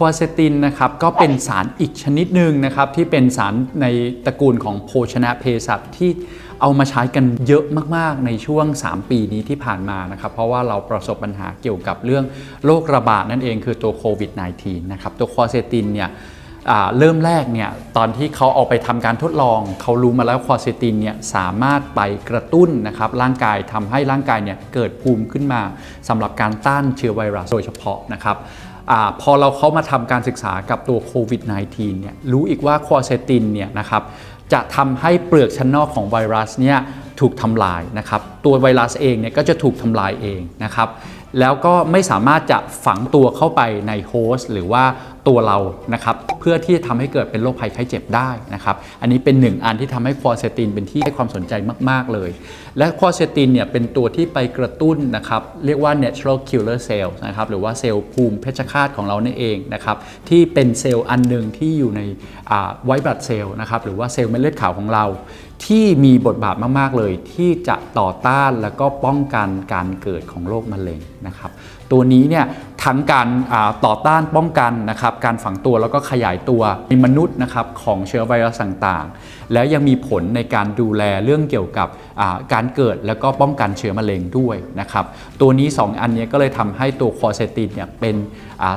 ควาเซตินนะครับก็เป็นสารอีกชนิดหนึ่งนะครับที่เป็นสารในตระกูลของโภชนะเภสัชที่เอามาใช้กันเยอะมากๆในช่วง 3 ปีนี้ที่ผ่านมานะครับเพราะว่าเราประสบปัญหาเกี่ยวกับเรื่องโรคระบาดนั่นเองคือตัวโควิด -19 นะครับตัวควาเซตินเนี่ย เริ่มแรกเนี่ยตอนที่เขาเอาไปทำการทดลอง เขารู้มาแล้วควอเซตินเนี่ยสามารถไปกระตุ้นนะครับร่างกายทำให้ร่างกายเนี่ยเกิดภูมิขึ้นมาสำหรับการต้านเชื้อไวรัสโดยเฉพาะนะครับอพอเราเขามาทำการศึกษากับตัวโควิด -19 เนี่ยรู้อีกว่าควอเซตินเนี่ยนะครับจะทำให้เปลือกชั้นนอกของไวรัสเนี่ยถูกทำลายนะครับตัวไวรัสเองเนี่ยก็จะถูกทำลายเองนะครับแล้วก็ไม่สามารถจะฝังตัวเข้าไปในโฮสต์หรือว่าตัวเรานะครับเพื่อที่จะทำให้เกิดเป็นโรคภัยไข้เจ็บได้นะครับอันนี้เป็นหนึ่งอันที่ทำให้ควอเซตินเป็นที่ให้ความสนใจมาก ๆ เลย และควอเซตินเนี่ยเป็นตัวที่ไปกระตุ้นนะครับเรียกว่า natural killer cell นะครับหรือว่าเซลล์ภูมิเพชฌฆาตของเรานั่นเองนะครับที่เป็นเซลล์อันหนึ่งที่อยู่ในไวท์บลัดเซลล์นะครับหรือว่าเซลล์เม็ดเลือดขาวของเรา ที่มีบทบาทมาก ๆ เลย ที่จะต่อต้านแล้วก็ป้องกันการเกิดของโรคมะเร็งนะครับตัวนี้เนี่ย ทั้งการต่อต้านป้องกันนะครับการฝังตัวแล้วก็ขยายตัวในมนุษย์นะครับของเชื้อไวรัสต่างๆ แล้วยังมีผลในการดูแลเรื่องเกี่ยวกับการเกิดแล้วก็ป้องกันเชื้อมะเร็งด้วยนะครับตัวนี้ 2 อันนี้ก็เลยทำให้ตัวคอเซตินเนี่ยเป็น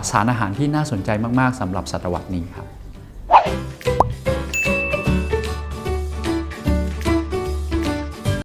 สารอาหารที่น่าสนใจมากๆสำหรับศตวรรษนี้ครับ